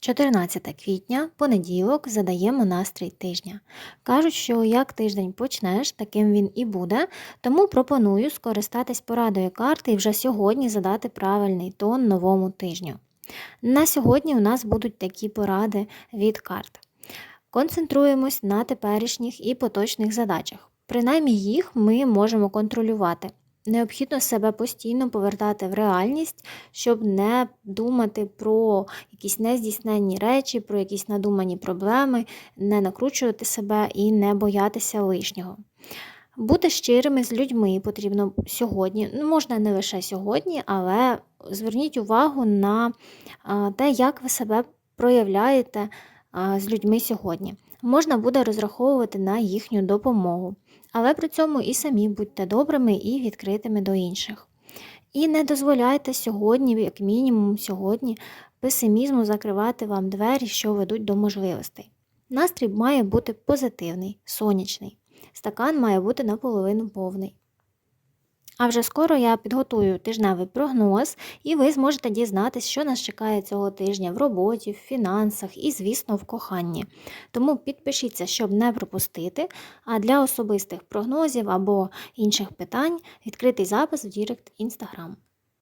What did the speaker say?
14 квітня, понеділок, задаємо настрій тижня. Кажуть, що як тиждень почнеш, таким він і буде, тому пропоную скористатись порадою карти і вже сьогодні задати правильний тон новому тижню. На сьогодні у нас будуть такі поради від карт. Концентруємось на теперішніх і поточних задачах. Принаймні їх ми можемо контролювати. Необхідно себе постійно повертати в реальність, щоб не думати про якісь нездійсненні речі, про якісь надумані проблеми, не накручувати себе і не боятися лишнього. Бути щирими з людьми потрібно сьогодні. Ну, можна не лише сьогодні, але зверніть увагу на те, як ви себе проявляєте з людьми сьогодні. Можна буде розраховувати на їхню допомогу, але при цьому і самі будьте добрими і відкритими до інших. І не дозволяйте сьогодні, як мінімум сьогодні, песимізму закривати вам двері, що ведуть до можливостей. Настрій має бути позитивний, сонячний. Стакан має бути наполовину повний. А вже скоро я підготую тижневий прогноз, і ви зможете дізнатись, що нас чекає цього тижня в роботі, в фінансах і, звісно, в коханні. Тому підпишіться, щоб не пропустити. А для особистих прогнозів або інших питань відкритий запис в Дірект Інстаграм.